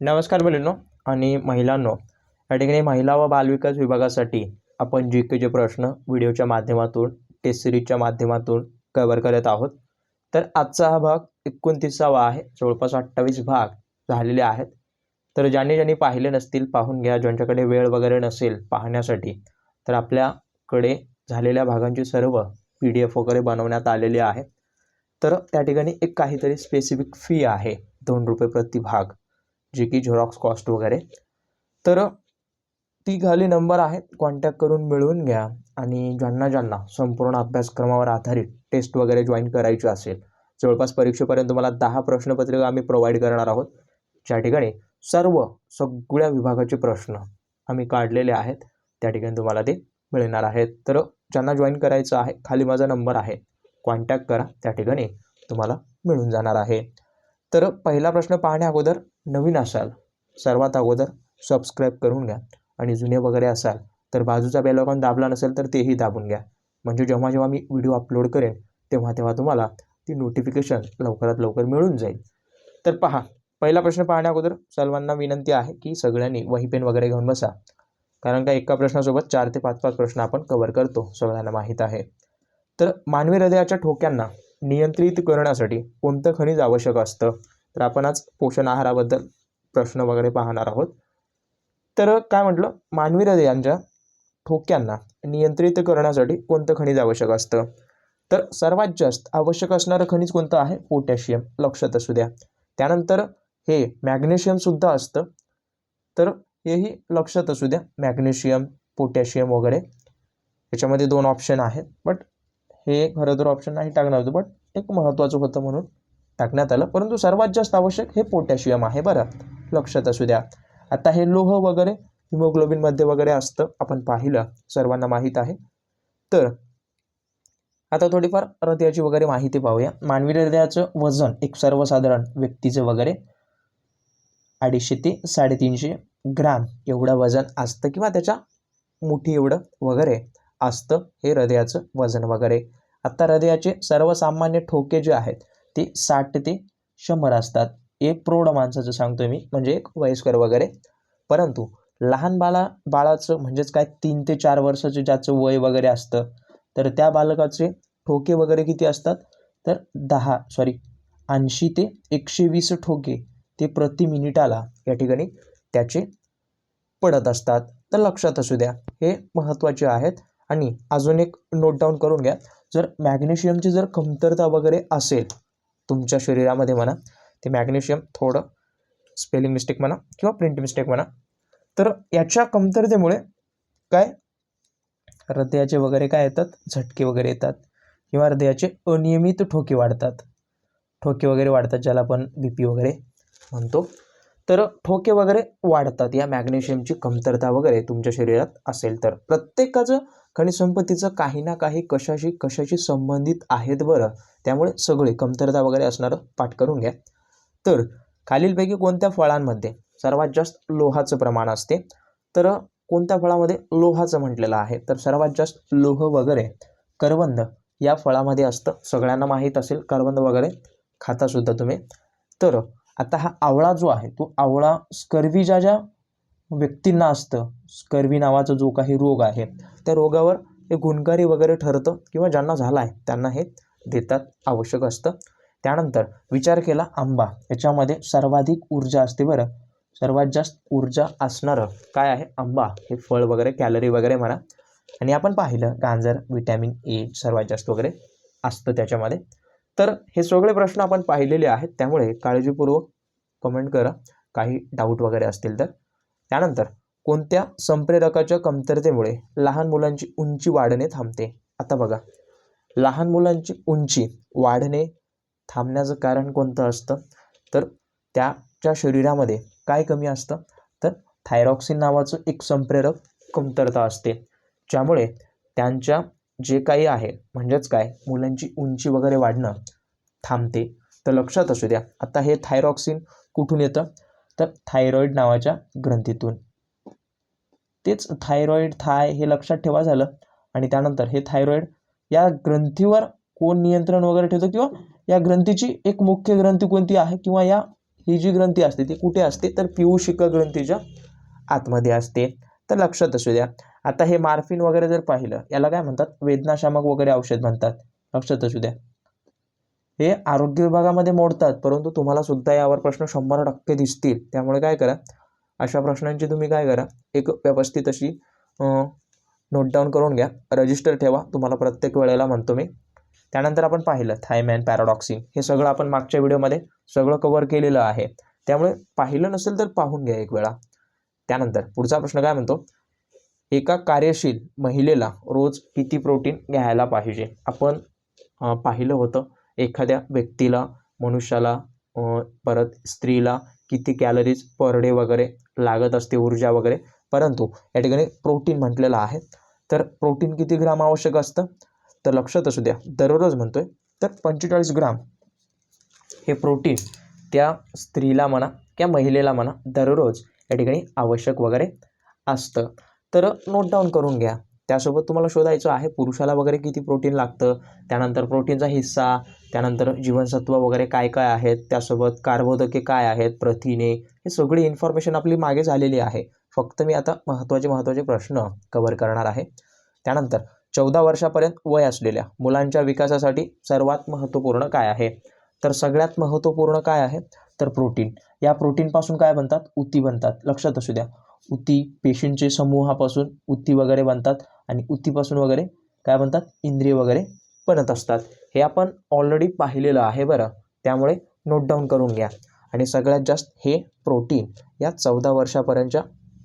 नमस्कार मुलींनो आणि महिलांनो या ठिकाणी महिला व बालविकास विभागासाठी आपण जी के जे प्रश्न व्हिडिओच्या माध्यमातून टेस्ट सिरीजच्या माध्यमातून कव्हर करत आहोत. तर आजचा हा भाग एकोणतीसावा आहे. जवळपास अठ्ठावीस भाग झालेले आहेत. तर ज्यांनी ज्यांनी पाहिले नसतील पाहून घ्या. ज्यांच्याकडे वेळ वगैरे नसेल पाहण्यासाठी तर आपल्याकडे झालेल्या भागांची सर्व पी डी एफ वगैरे बनवण्यात आलेले आहे तर त्या ठिकाणी एक काहीतरी स्पेसिफिक फी आहे. दोन रुपये प्रति भाग. जे की झेरॉक्स कॉस्ट वगैरे. तर ती खाली नंबर आहेत कॉन्टॅक्ट करून मिळवून घ्या. आणि ज्यांना ज्यांना संपूर्ण अभ्यासक्रमावर आधारित टेस्ट वगैरे जॉईन करायची असेल जवळपास परीक्षेपर्यंत तुम्हाला दहा प्रश्नपत्रिका आम्ही प्रोव्हाइड करणार आहोत. ज्या ठिकाणी सर्व सगळ्या विभागाचे प्रश्न आम्ही काढलेले आहेत त्या ठिकाणी तुम्हाला ते मिळणार आहेत. तर ज्यांना जॉईन करायचं आहे खाली माझा नंबर आहे. कॉन्टॅक्ट करा त्या ठिकाणी तुम्हाला मिळून जाणार आहे. तर पहिला प्रश्न पाहण्या अगोदर नवीन असाल सर्वात अगोदर सबस्क्राईब करून घ्या आणि जुने वगैरे असाल तर बाजूचा बेलॉकॉन दाबला नसेल तर तेही दाबून घ्या. म्हणजे जेव्हा जेव्हा मी व्हिडिओ अपलोड करेन तेव्हा तेव्हा तुम्हाला ती नोटिफिकेशन लवकरात लवकर मिळून जाईल. तर पहा पहिला प्रश्न पाहण्या अगोदर सर्वांना विनंती आहे की सगळ्यांनी वही पेन वगैरे घेऊन बसा. कारण का एका प्रश्नासोबत चार ते पाच पाच प्रश्न आपण कव्हर करतो सगळ्यांना माहीत आहे. तर मानवी हृदयाच्या ठोक्यांना नियंत्रित करण्यासाठी कोणतं खनिज आवश्यक असतं? तर आपण आज पोषण आहाराबद्दल प्रश्न वगैरे पाहणार आहोत. तर काय म्हटलं? मानवी हृदयांच्या ठोक्यांना नियंत्रित करण्यासाठी कोणतं खनिज आवश्यक असतं? तर सर्वात जास्त आवश्यक असणारं खनिज कोणतं आहे? पोटॅशियम. लक्षात असू द्या. त्यानंतर हे मॅग्नेशियमसुद्धा असतं. तर हेही लक्षात असू द्या. मॅग्नेशियम पोटॅशियम वगैरे. याच्यामध्ये दोन ऑप्शन आहेत. बट हे खरं तर ऑप्शन नाही टाकणार होतं बट एक महत्त्वाचं होतं म्हणून टाकण्यात आलं. परंतु सर्वात जास्त आवश्यक हे पोटॅशियम आहे बरं. लक्षात असू द्या. आता हे लोह वगैरे हिमोग्लोबिनमध्ये वगैरे असतं आपण पाहिलं. सर्वांना माहीत आहे. तर आता थोडीफार हृदयाची वगैरे माहिती पाहूया. मानवी हृदयाचं वजन एक सर्वसाधारण व्यक्तीचं वगैरे अडीचशे ते साडेतीनशे ग्राम एवढं वजन असतं किंवा त्याच्या मुठी एवढं वगैरे. असतं हे हृदयाचं वजन वगैरे. आता हृदयाचे सर्वसामान्य ठोके जे आहेत ते साठ ते शंभर असतात. एक प्रौढ माणसाचं सांगतो मी म्हणजे एक वयस्कर वगैरे. परंतु लहान बाला बाळाचं म्हणजेच काय तीन ते चार वर्षाचं ज्याचं वय वगैरे असतं तर त्या बालकाचे ठोके वगैरे किती असतात? तर दहा सॉरी ऐंशी ते एकशे वीस ठोके ते प्रति मिनिटाला या ठिकाणी त्याचे पडत असतात. तर लक्षात असू द्या हे महत्त्वाचे आहेत. आणि अजून एक नोट डाऊन करून घ्या. जर मॅग्नेशियमची जर कमतरता वगैरे असेल तुमच्या शरीरामध्ये म्हणा ते मॅग्नेशियम थोडं स्पेलिंग मिस्टेक म्हणा किंवा प्रिंट मिस्टेक म्हणा तर याच्या कमतरतेमुळे काय? हृदयाचे वगैरे काय येतात? झटके वगैरे येतात. किंवा हृदयाचे अनियमित ठोके वाढतात. ठोके वगैरे वाढतात ज्याला आपण बी पी वगैरे म्हणतो. तर ठोके वगैरे वाढतात. या मॅग्नेशियमची कमतरता वगैरे तुमच्या शरीरात असेल तर. प्रत्येकाचं खनिज संपत्तीचं काही ना काही कशाशी कशाशी संबंधित आहेत बरं? त्यामुळे सगळे कमतरता वगैरे असणारं पाठ करून घ्या. तर खालीलपैकी कोणत्या फळांमध्ये सर्वात जास्त लोहाचं प्रमाण असते? तर कोणत्या फळामध्ये लोहाचं म्हटलेलं आहे? तर सर्वात जास्त लोह वगैरे करवंद या फळामध्ये असतं. सगळ्यांना माहीत असेल करवंद वगैरे खातासुद्धा तुम्ही. तर आता हा आवळा जो आहे तो आवळा स्कर्वी ज्या ज्या व्यक्तींना असतं. स्कर्वी नावाचा जो काही रोग आहे त्या रोगावर हे गुणकारी वगैरे ठरतं किंवा ज्यांना झाला आहे त्यांना हे देतात आवश्यक असतं. त्यानंतर विचार केला आंबा. याच्यामध्ये सर्वाधिक ऊर्जा असते बरं. सर्वात जास्त ऊर्जा असणारं काय आहे? आंबा. हे फळ वगैरे कॅलरी वगैरे म्हणा. आणि आपण पाहिलं गांजर विटॅमिन ए सर्वात जास्त वगैरे असतं त्याच्यामध्ये. तर हे सगळे प्रश्न आपण पाहिलेले आहेत. त्यामुळे काळजीपूर्वक कमेंट करा. काही डाऊट वगैरे असतील तर. त्यानंतर कोणत्या संप्रेरकाच्या कमतरतेमुळे लहान मुलांची उंची वाढणे थांबते? आता बघा. लहान मुलांची उंची वाढणे थांबण्याचं कारण कोणतं असतं? तर त्याच्या शरीरामध्ये काय कमी असतं? तर थायरॉक्सिन नावाचं एक संप्रेरक कमतरता असते. ज्यामुळे त्यांच्या जे काही आहे म्हणजेच काय मुलांची उंची वगैरे वाढणं थांबते. तर लक्षात असू द्या. आता हे थायरॉक्सिन कुठून येतं? तर थायरॉईड नावाच्या ग्रंथीतून. तेच थायरॉईड थाय हे लक्षात ठेवा झालं. आणि त्यानंतर हे थायरॉईड या ग्रंथीवर कोण नियंत्रण वगैरे ठेवतो? किंवा या ग्रंथीची एक मुख्य ग्रंथी कोणती आहे? किंवा या ही जी ग्रंथी असते ती कुठे असते? तर पिऊशिका ग्रंथीच्या आतमध्ये असते. तर लक्षात असू द्या. आता हे मार्फिन वगैरे जर पाहिलं याला काय म्हणतात? वेदनाशामक वगैरे औषध म्हणतात. लक्षात असू द्या. हे आरोग्य विभागामध्ये मोडतात परंतु तुम्हाला सुद्धा यावर प्रश्न शंभर टक्के दिसतील. त्यामुळे काय करा अशा प्रश्नांची तुम्ही काय करा एक व्यवस्थित अशी नोट डाऊन करून घ्या रजिस्टर ठेवा तुम्हाला प्रत्येक वेळेला म्हणतो मी. त्यानंतर आपण पाहिलं थायमॅन पॅराडॉक्सिन हे सगळं आपण मागच्या व्हिडिओमध्ये सगळं कव्हर केलेलं आहे. त्यामुळे पाहिलं नसेल तर पाहून घ्या एक वेळा. त्यानंतर पुढचा प्रश्न काय म्हणतो एका कार्यशील महिलेला रोज किती प्रोटीन घ्यायला पाहिजे? आपण पाहिलं होतं एखाद्या व्यक्तीला मनुष्याला परत स्त्रीला किती कॅलरीज पर डे वगैरे लागत असते ऊर्जा वगैरे. परंतु या ठिकाणी प्रोटीन म्हटलेलं आहे. तर प्रोटीन किती ग्राम आवश्यक असतं? तर लक्षात असू द्या दररोज म्हणतो आहे तर पंचेचाळीस ग्राम. हे प्रोटीन त्या स्त्रीला म्हणा किंवा महिलेला म्हणा दररोज या ठिकाणी आवश्यक वगैरे असतं. तर नोट डाऊन करून घ्या. त्यासोबत तुम्हाला शोधायचं आहे पुरुषाला वगैरे किती प्रोटीन लागतं? त्यानंतर प्रोटीनचा हिस्सा त्यानंतर जीवनसत्व वगैरे काय काय आहेत? त्यासोबत कार्बोदके काय आहेत? प्रथिने हे सगळी इन्फॉर्मेशन आपली मागे झालेली आहे. फक्त मी आता महत्त्वाचे महत्त्वाचे प्रश्न कवर करणार आहे. त्यानंतर चौदा वर्षापर्यंत वय असलेल्या मुलांच्या विकासासाठी सर्वात महत्त्वपूर्ण काय आहे? तर सगळ्यात महत्त्वपूर्ण काय आहे? तर प्रोटीन या प्रोटीनपासून काय बनतात? उती बनतात. लक्षात असू द्या. उती पेशींचे समूहापासून उती वगैरे बनतात. आणि उतीपासून वगैरे काय म्हणतात इंद्रिय वगैरे बनत असतात. हे आपण ऑलरेडी पाहिलेलं आहे बरं. त्यामुळे नोट डाऊन करून घ्या. आणि सगळ्यात जास्त हे प्रोटीन या चौदा वर्षापर्यंतच्या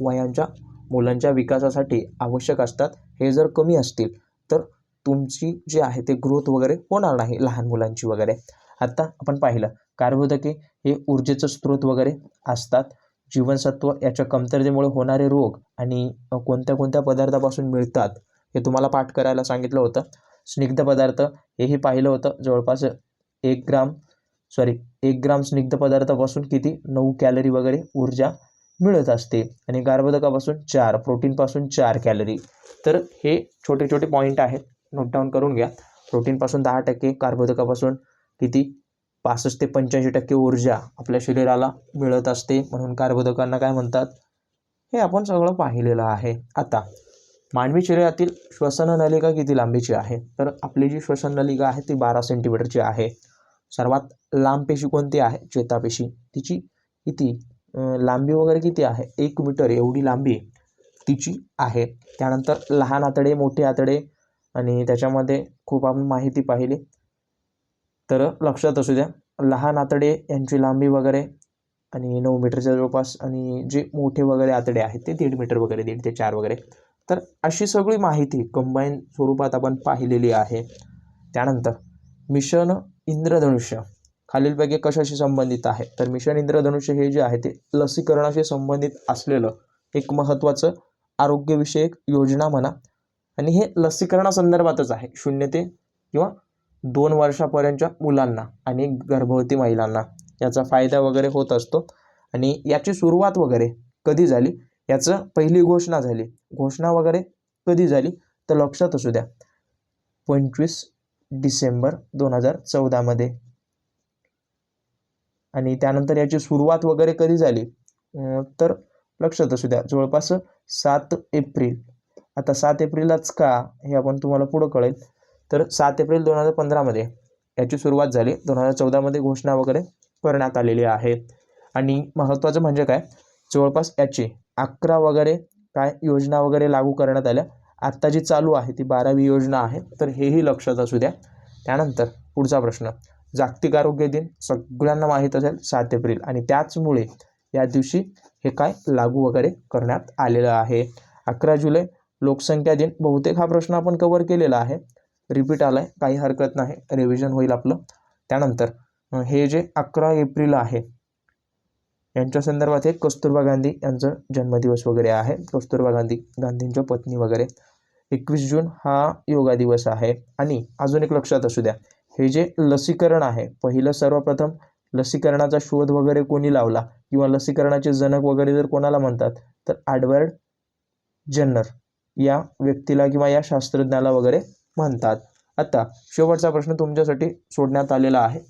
वयांच्या मुलांच्या विकासासाठी आवश्यक असतात. हे जर कमी असतील तर तुमची जी आहे ते ग्रोथ वगैरे होणार नाही लहान मुलांची वगैरे. आत्ता आपण पाहिलं कार्बोदके हे ऊर्जेचं स्रोत वगैरे असतात. जीवनसत्व याच्या कमतरतेमुळे होणारे रोग आणि कोणत्या कोणत्या पदार्थापासून मिळतात हे तुम्हाला पाठ करायला सांगितलं होतं. स्निग्ध पदार्थ हेही पाहिलं होतं. जवळपास एक ग्राम सॉरी एक ग्राम स्निग्ध पदार्थापासून किती? नऊ कॅलरी वगैरे ऊर्जा मिळत असते. आणि गार्बोदकापासून चार प्रोटीनपासून चार कॅलरी. तर हे छोटे छोटे पॉईंट आहेत. नोट डाऊन करून घ्या. प्रोटीनपासून दहा टक्के कार्बोदकापासून किती? पासष्ट ते पंच्याऐंशी टक्के ऊर्जा आपल्या शरीराला मिळत असते म्हणून कार्बोदकांना काय म्हणतात? हे आपण सगळं पाहिलेलं आहे. आता मानवी शरीरातील श्वसन नलिका किती लांबीची आहे? तर आपली जी श्वसन नलिका आहे ती बारा सेंटीमीटरची आहे. सर्वात लांब पेशी कोणती आहे? चेतापेशी तिची किती लांबी वगैरे किती आहे? एक मीटर एवढी लांबी तिची आहे. त्यानंतर लहान आतडे मोठे आतडे आणि त्याच्यामध्ये खूप आपण माहिती पाहिली. तर लक्षात असू द्या लहान आतडे यांची लांबी वगैरे आणि नऊ मीटरच्या जवळपास आणि जे मोठे वगैरे आतडे आहेत ते दीड मीटर वगैरे दीड ते चार वगैरे. तर अशी सगळी माहिती कंबाईन स्वरूपात आपण पाहिलेली आहे. त्यानंतर मिशन इंद्रधनुष्य. खालीलपैकी कशाशी संबंधित आहे? तर मिशन इंद्रधनुष्य हे जे आहे ते लसीकरणाशी संबंधित असलेलं एक महत्त्वाचं आरोग्यविषयक योजना म्हणा. आणि हे लसीकरणासंदर्भातच आहे. शून्य ते किंवा दोन वर्षापर्यंतच्या मुलांना आणि गर्भवती महिलांना याचा फायदा वगैरे होत असतो. आणि याची सुरुवात वगैरे कधी झाली? याचं पहिली घोषणा झाली. घोषणा वगैरे कधी झाली? तर लक्षात असू द्या. पंचवीस डिसेंबर दोन हजार चौदामध्ये आणि त्यानंतर याची सुरुवात वगैरे कधी झाली? तर लक्षात असू द्या. जवळपास सात एप्रिल. आता सात एप्रिललाच का? हे आपण तुम्हाला पुढं कळेल. तर सात एप्रिल दोन हजार पंधरामध्ये याची सुरुवात झाली. दोन हजार चौदामध्ये घोषणा वगैरे करण्यात आलेली आहे. आणि महत्त्वाचं म्हणजे काय? जवळपास याची अकरा वगैरे काय योजना वगैरे लागू करण्यात आल्या. आत्ता जी चालू आहे ती बारावी योजना आहे. तर हेही लक्षात असू द्या. त्यानंतर पुढचा प्रश्न. जागतिक आरोग्य दिन सगळ्यांना माहीत असेल सात एप्रिल. आणि त्याचमुळे या दिवशी हे काय लागू वगैरे करण्यात आलेलं आहे. अकरा जुलै लोकसंख्या दिन. बहुतेक हा प्रश्न आपण कवर केलेला आहे. रिपीट आला आहे काही हरकत नाही रिव्हिजन होईल आपलं. त्यानंतर हे जे अकरा एप्रिल आहे यांच्या संदर्भात हे कस्तुरबा गांधी यांचं जन्मदिवस वगैरे आहे. कस्तुरबा गांधी गांधींच्या पत्नी वगैरे. एकवीस जून हा योगा दिवस आहे. आणि अजून एक लक्षात असू द्या हे जे लसीकरण आहे पहिलं सर्वप्रथम लसीकरणाचा शोध वगैरे कोणी लावला किंवा लसीकरणाचे जनक वगैरे जर कोणाला म्हणतात तर ॲडवर्ड जन्नर या व्यक्तीला किंवा या शास्त्रज्ञाला वगैरे म्हणतात. आता शेवटचा प्रश्न तुमच्यासाठी सोडण्यात आलेला आहे.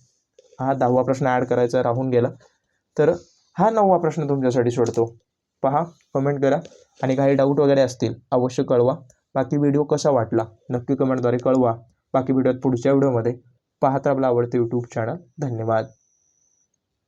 हा दहावा प्रश्न ॲड करायचा राहून गेला. तर हा नववा प्रश्न तुमच्यासाठी सोडतो. पहा कमेंट करा. आणि काही डाऊट वगैरे असतील अवश्य कळवा. बाकी व्हिडिओ कसा वाटला नक्की कमेंटद्वारे कळवा. बाकी व्हिडिओत पुढच्या व्हिडिओमध्ये पाहत आपला आवडते यूट्यूब चॅनल धन्यवाद.